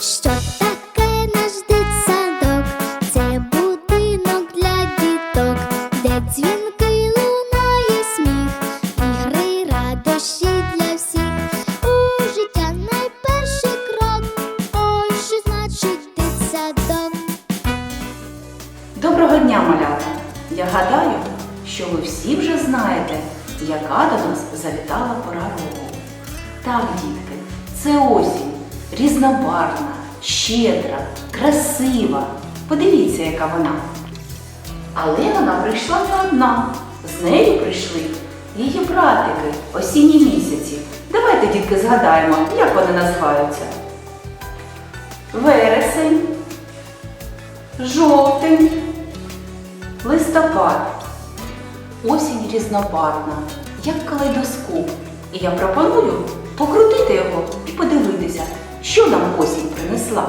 Що таке наш дитсадок? Це будинок для діток, де дзвінки лунає сміх, ігри, радощі для всіх. У життя найперший крок. Ой, що значить? Доброго дня, малята! Я гадаю, що ви всі вже знаєте, яка до нас завітала пора року. Так, дітки, це осінь, різнобарвна, щедра, красива. Подивіться, яка вона. Але вона прийшла не одна. З нею прийшли її братики, осінні місяці. Давайте, дітки, згадаємо, як вони називаються. Вересень, жовтень, листопад. Осінь різнобарвна, як калейдоскоп. І я пропоную покрутити його і подивитися, що нам осінь принесла.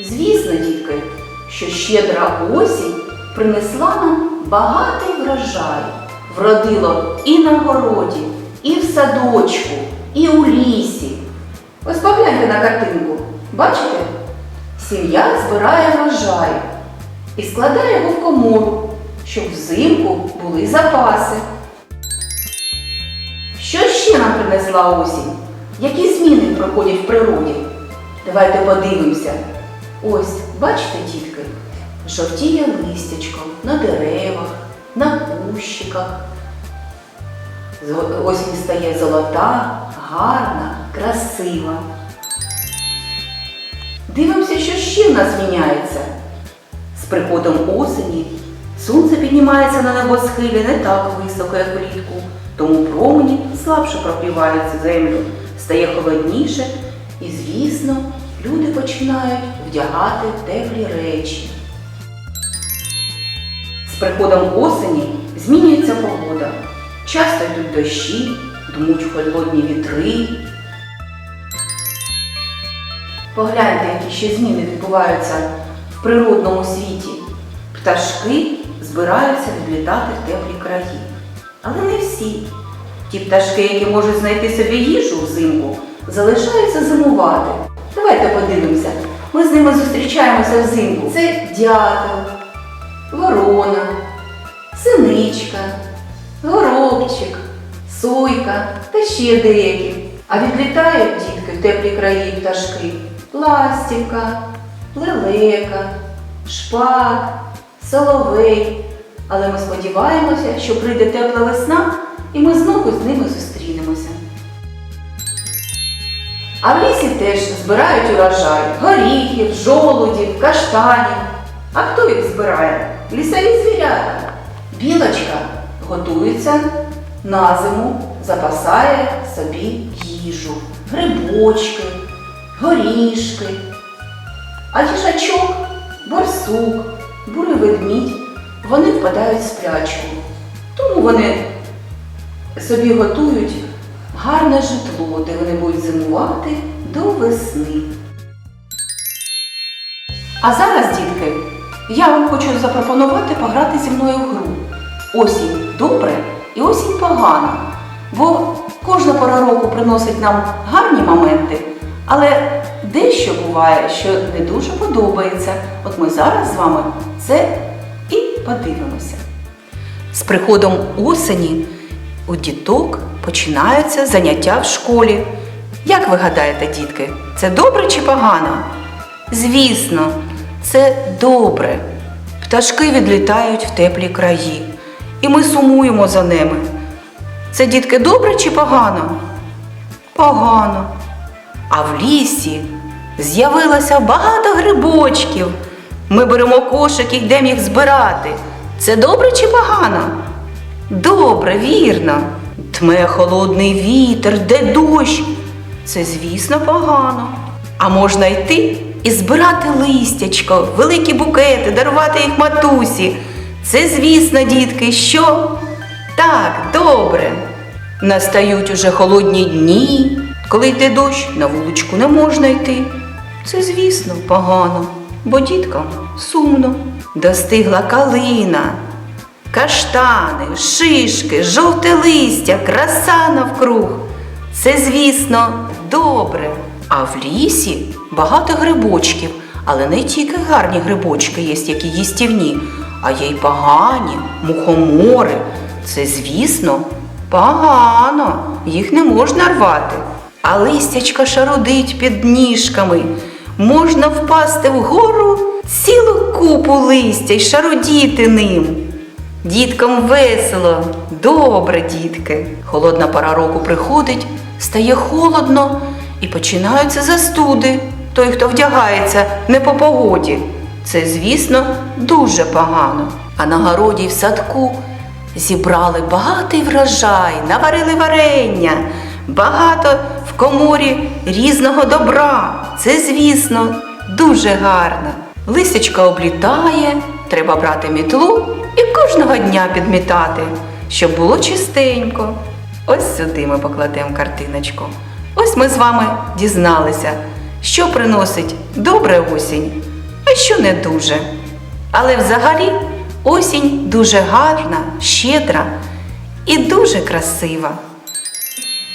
Звісно, дітки, що щедра осінь принесла нам багатий врожай. Вродило і на городі, і в садочку, і у лісі. Ось погляньте на картинку. Бачите? Сім'я збирає врожай і складає його в комору, щоб взимку були запаси. Що ще нам принесла осінь? Які зміни проходять в природі? Давайте подивимося. Ось, бачите, дітки, жовтіє листячко на деревах, на кущиках. Осінь стає золота, гарна, красива. Дивимося, що ще в нас зміняється. З приходом осені сонце піднімається на небосхилі не так високо, як влітку, тому промені слабше пропівають землю, стає холодніше і, звісно, люди починають вдягати теплі речі. З приходом осені змінюється погода. Часто йдуть дощі, дмуть холодні вітри. Погляньте, які ще зміни відбуваються в природному світі. Пташки збираються відлітати в теплі краї. Але не всі. Ті пташки, які можуть знайти собі їжу взимку, залишаються зимувати. Давайте подивимося. Ми з ними зустрічаємося взимку. Це дятел, ворона, синичка, горобчик, сойка та ще деякі. А відлітають дітки в теплі краї пташки ластівка, лелека, шпак, соловей. Але ми сподіваємося, що прийде тепла весна і ми знову з ними зустрінемося. А в лісі теж збирають урожай горіхів, жолудів, каштанів. А хто їх збирає? Лісові звірята. Білочка готується на зиму, запасає собі їжу, грибочки, горішки. А їжачок, борсук, бурий ведмідь, вони впадають в сплячку. Тому вони собі готують гарне житло, де вони будуть зимувати до весни. А зараз, дітки, я вам хочу запропонувати пограти зі мною в гру. Осінь добре і осінь погана. Бо кожна пора року приносить нам гарні моменти, але дещо буває, що не дуже подобається. От ми зараз з вами це і подивимося. З приходом осені у діток починаються заняття в школі. Як ви гадаєте, дітки, це добре чи погано? Звісно, це добре. Пташки відлітають в теплі краї, і ми сумуємо за ними. Це дітки добре чи погано? Погано. А в лісі з'явилося багато грибочків. Ми беремо кошик і йдемо їх збирати. Це добре чи погано? Добре, вірно. Тме холодний вітер, де дощ. Це, звісно, погано. А можна йти і збирати листячко, великі букети, дарувати їх матусі. Це, звісно, дітки, що? Так, добре. Настають уже холодні дні, коли йде дощ, на вуличку не можна йти. Це, звісно, погано. бо діткам сумно. Достигла калина, каштани, шишки, жовте листя, краса навкруг. Це, звісно, добре. А в лісі багато грибочків, але не тільки гарні грибочки є, які їстівні, а є й погані, мухомори. Це, звісно, погано, їх не можна рвати. А листячка шарудить під ніжками. Можна впасти вгору цілу купу листя й шарудіти ним. Діткам весело, добре, дітки. Холодна пора року приходить, стає холодно і починаються застуди. Той, хто вдягається не по погоді. Це, звісно, дуже погано. А на городі й в садку зібрали багатий врожай, наварили варення, багато коморі різного добра. Це, звісно, дуже гарно. Листячка облітає, треба брати мітлу і кожного дня підмітати, щоб було чистенько. Ось сюди ми покладемо картиночку. Ось ми з вами дізналися, що приносить добре осінь, а що не дуже. Але взагалі осінь дуже гарна, щедра і дуже красива.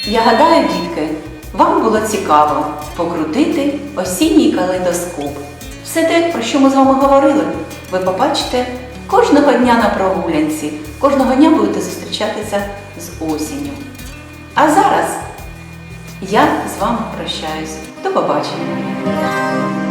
Я гадаю, дітки, вам було цікаво покрутити осінній калейдоскоп. Все те, про що ми з вами говорили, ви побачите кожного дня на прогулянці, кожного дня будете зустрічатися з осінню. А зараз я з вами прощаюсь. До побачення!